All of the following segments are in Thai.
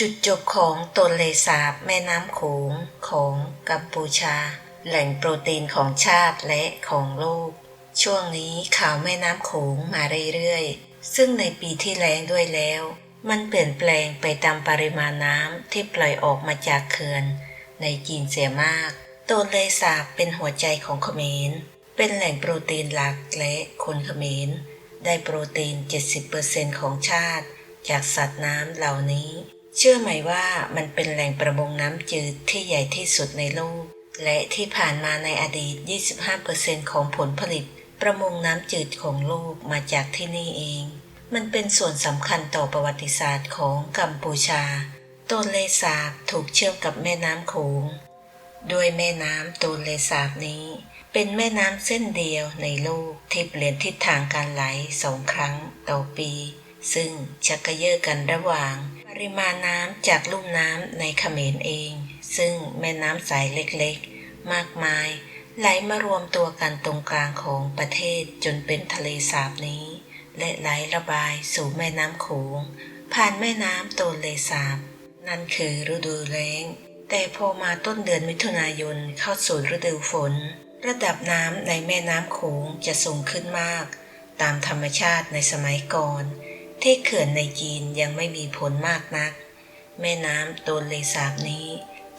จุดจบของตนเลสาบแม่น้ำโขงของกัมพูชา แหล่งโปรตีนของชาติและของโลก ช่วงนี้ข่าวแม่น้ำโขงมาเรื่อยๆ ซึ่งในปีที่แล้งด้วยแล้ว มันเปลี่ยนแปลงไปตามปริมาณน้ำที่ปล่อยออกมาจากเขื่อน ในจีนเสียมากตนเลสาบเป็นหัวใจของเขมร เป็นแหล่งโปรตีนหลักและคนเขมร ได้โปรตีน 70%ของชาติ จากสัตว์น้ำเหล่านี้ เชื่อไหมว่ามันเป็นแหล่งประมงน้ำจืดที่ใหญ่ที่สุดในโลก และที่ผ่านมาในอดีต 25%ของผลผลิต ประมงน้ำจืดของโลกมาจากที่นี่เอง มันเป็นส่วนสำคัญต่อประวัติศาสตร์ของกัมพูชาต้นเลสาบถูกเชื่อมกับแม่น้ำโขงด้วยแม่น้ำตูนเลสาบนี้ เป็นแม่น้ำเส้นเดียวในโลกที่เปลี่ยนทิศทางการไหลสองครั้งต่อปี ซึ่งชักกระเยาะกันระหว่าง ปริมาณน้ำจากลุ่มน้ำในเขมรเอง ซึ่งแม่น้ำสายเล็กๆ มากมาย ไหลมารวมตัวกันตรงกลางของประเทศจนเป็นทะเลสาบนี้ และไหลระบายสู่แม่น้ำโขง ผ่านแม่น้ำตูนเลสาบ นั่นคือฤดูแล้ง แต่พอมาต้นเดือนมิถุนายนเข้าสู่ฤดูฝน ระดับน้ำในแม่น้ำโขงจะสูงขึ้นมาก ตามธรรมชาติในสมัยก่อน ที่เขื่อนในจีนยังไม่มีผลมากนัก แม่น้ำโตนเลสาบนี้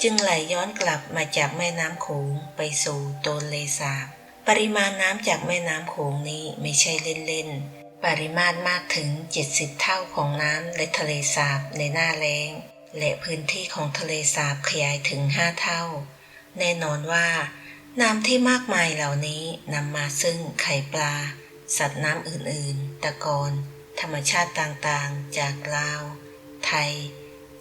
จึงไหลย้อนกลับมาจากแม่น้ำโขงไปสู่โตนเลสาบ ปริมาณน้ำจากแม่น้ำโขงนี้ไม่ใช่เล่นๆ ปริมาณมากถึง 70 เท่าของน้ำในทะเลสาบในหน้าแล้ง และพื้นที่ของทะเลสาบขยายถึง 5 เท่า แน่นอนว่าน้ำที่มากมายเหล่านี้นำมาซึ่งไข่ปลา สัตว์น้ำอื่นๆ ตะกอน ธรรมชาติต่างๆ จากลาว ไทย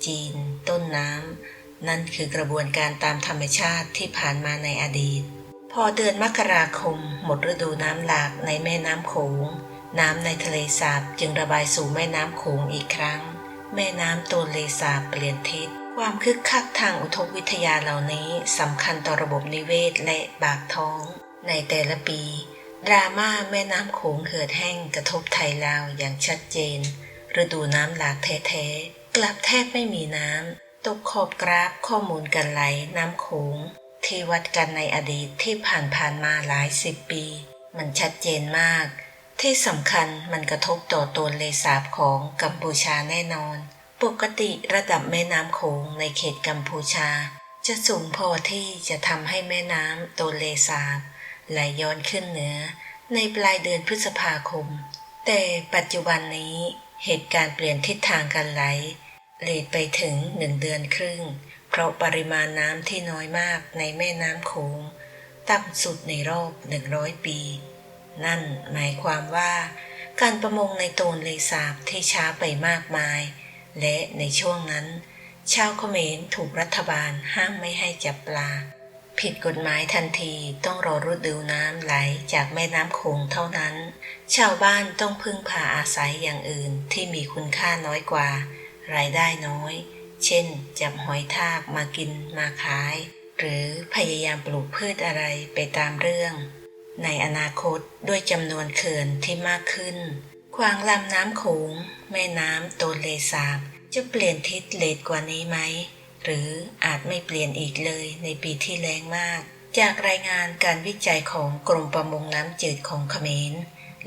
จีน ต้นน้ำ นั่นคือกระบวนการตามธรรมชาติที่ผ่านมาในอดีต พอเดือนมกราคม หมดฤดูน้ำหลากในแม่น้ำโขง น้ำในทะเลสาบจึงระบายสู่แม่น้ำโขงอีกครั้ง แม่น้ำตัวเลสาบเปลี่ยนทิศความคึกคักทางอุทกวิทยาเหล่านี้สำคัญต่อระบบนิเวศและปากท้อง ในแต่ละปี ดราม่าแม่น้ำโขงเหือดแห้งกระทบไทยลาวอย่างชัดเจน ฤดูน้ำหลากแท้ๆ กลับแทบไม่มีน้ำ ตกขอบกราฟข้อมูลการไหลน้ำโขงที่วัดกันในอดีตที่ผ่านผ่านๆมาหลายสิบปี มันชัดเจนมาก ที่สำคัญมันกระทบต่อตัวเลสาบของกัมพูชาแน่นอน ปกติระดับแม่น้ำโขงในเขตกัมพูชา จะสูงพอที่จะทำให้แม่น้ำตัวเลสาบ ไหลย้อนขึ้นเหนือ ในปลายเดือนพฤษภาคม แต่ปัจจุบันนี้เหตุการณ์เปลี่ยนทิศทางการไหลเลทไปถึงหนึ่งเดือนครึ่ง เพราะปริมาณน้ำที่น้อยมากในแม่น้ำโขงต่ำสุดในรอบหนึ่งร้อยปี นั่นหมายความว่า การประมงในโตนเลสาบที่ช้าไปมากมาย และในช่วงนั้น ชาวเขมรถูกรัฐบาลห้ามไม่ให้จับปลา ผิดกฎหมายทันทีต้องรอฤดูน้ำไหลจากแม่น้ำโขงเท่านั้น ชาวบ้านต้องพึ่งพาอาศัยอย่างอื่นที่มีคุณค่าน้อยกว่า รายได้น้อย เช่น จับหอยทากมากินมาขาย หรือพยายามปลูกพืชอะไรไปตามเรื่อง ในอนาคตด้วยจำนวนเขื่อนที่มากขึ้นขวางลำน้ำโขงแม่น้ำโตนเลสาบจะเปลี่ยนทิศเลทกว่านี้ไหม หรืออาจไม่เปลี่ยนอีกเลยในปีที่แรงมาก จากรายงานการวิจัยของกรมประมงน้ำจืดของเขมร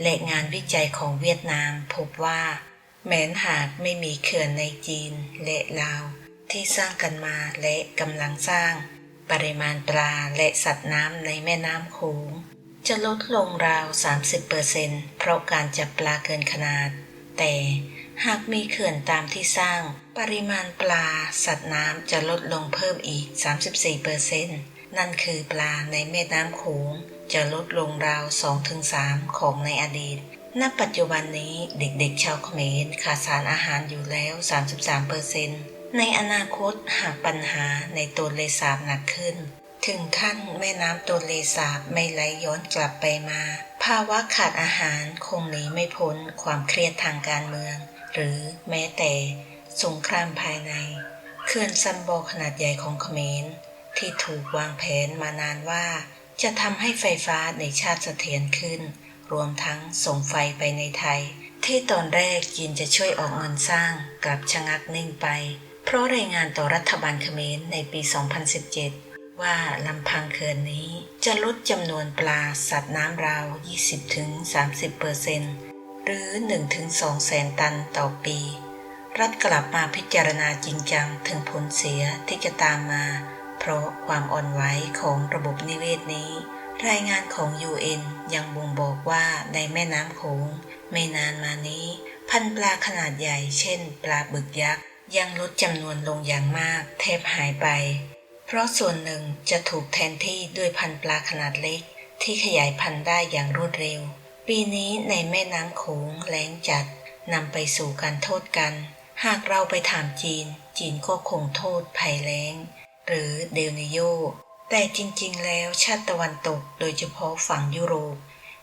และงานวิจัยของเวียดนามพบว่า แม้นหากไม่มีเขื่อนในจีนและลาว ที่สร้างกันมาและกำลังสร้าง ปริมาณปลาและสัตว์น้ำในแม่น้ำโขงจะลดลงราว 30%เพราะการจับปลาเกินขนาด แต่ หากมีเขื่อนตามที่สร้าง ปริมาณปลา สัตว์น้ำจะลดลงเพิ่มอีก 34%นั่นคือปลาในแม่น้ำโขงจะลดลงราว 2-3 ของในอดีต ณ ปัจจุบันนี้เด็กๆ ชาวเขมรขาดสารอาหารอยู่แล้ว 33%ในอนาคตหากปัญหาในตัวเลสาบหนักขึ้น ถึงขั้นแม่น้ำตัวเลสาบไม่ไหลย้อนกลับไปมา ภาวะขาดอาหารคงหนีไม่พ้นความเครียดทางการเมือง หรือแม้แต่สงครามภายในเขื่อนซัมโบขนาดใหญ่ของเขมร ที่ถูกวางแผนมานานว่า จะทำให้ไฟฟ้าในชาติเสถียรขึ้น รวมทั้งส่งไฟไปในไทย ที่ตอนแรกจีนจะช่วยออกเงินสร้างกลับชะงักนิ่งไปเพเพราะรายงานต่อรัฐบาลเขมรในปี 2017 ว่าลำพังเขื่อนนี้จะลดจำนวนปลาสัตว์น้ำราว 20-30%เปอร์เซ็นต์ หรือ 1-2แสนตันต่อปี รัฐกลับมาพิจารณาจริงจังถึงผลเสียที่จะตามมา เพราะความอ่อนไหวของระบบนิเวศนี้ รายงานของ UN ยังบ่งบอกว่าในแม่น้ำโขงไม่นานมานี้ พันปลาขนาดใหญ่เช่น ปลาบึกยักษ์ยังลดจำนวนลงอย่างมากแทบหายไป เพราะส่วนหนึ่งจะถูกแทนที่ด้วยพันปลาขนาดเล็ก ที่ขยายพันธุ์ได้อย่างรวดเร็ว ปีนี้ในแม่น้ำโขงแล้งจัดนำไปสู่การโทษกัน หากเราไปถามจีน จีนก็คงโทษภัยแล้ง หรือเดลนิโย แต่จริงๆ แล้วชาติตะวันตกโดยเฉพาะฝั่งยุโรป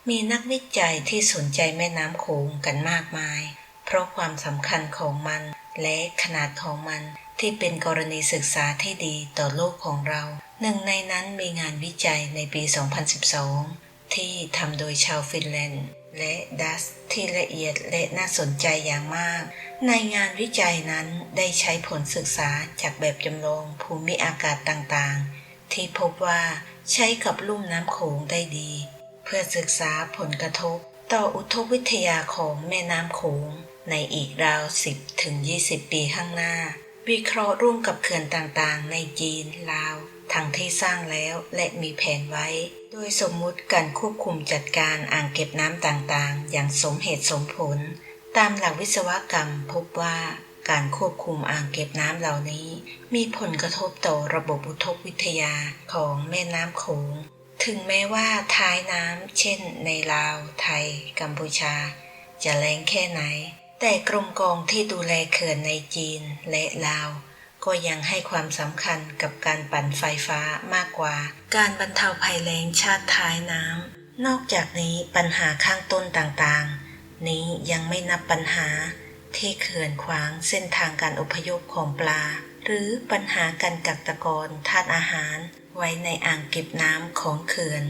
มีนักวิจัยที่สนใจแม่น้ำโขงกันมากมาย เพราะความสำคัญของมันและขนาดของมันที่เป็นกรณีศึกษาที่ดีต่อโลกของเรา หนึ่งในนั้นมีงานวิจัยในปี 2012 ที่ทำโดยชาวฟินแลนด์ และดัสที่ละเอียดและน่าสนใจอย่างมาก ในงานวิจัยนั้นได้ใช้ผลศึกษาจากแบบจำลองภูมิอากาศต่างๆ ที่พบว่าใช้กับลุ่มน้ำโขงได้ดี เพื่อศึกษาผลกระทบต่ออุทกวิทยาของแม่น้ำโขงในอีกราว 10 ถึง 20 ปีข้างหน้า วิเคราะห์ร่วมกับเขื่อนต่างๆ ในจีน ลาว ทั้งที่สร้างแล้วและมีแผนไว้ โดยสมมุติการควบคุมจัดการอ่างเก็บน้ำต่างๆ อย่างสมเหตุสมผล ตามหลักวิศวกรรมพบว่าการควบคุมอ่างเก็บน้ำเหล่านี้ มีผลกระทบต่อระบบอุทกวิทยาของแม่น้ำโขง ถึงแม้ว่าท้ายน้ำเช่น ในลาว ไทย กัมพูชา จะแรงแค่ไหน แต่กรมกองที่ดูแลเขื่อนในจีนและลาว ก็ยังให้ความสำคัญกับการปั่นไฟฟ้ามากกว่า การบรรเทาภัยแล้งชาติท้ายน้ำ นอกจากนี้ปัญหาข้างต้นต่างๆ นี้ยังไม่นับปัญหา ที่เขื่อนขวางเส้นทางการอพยพของปลา หรือปัญหาการกักตะกอนธาตุอาหาร ไว้ในอ่างเก็บน้ำของเขื่อน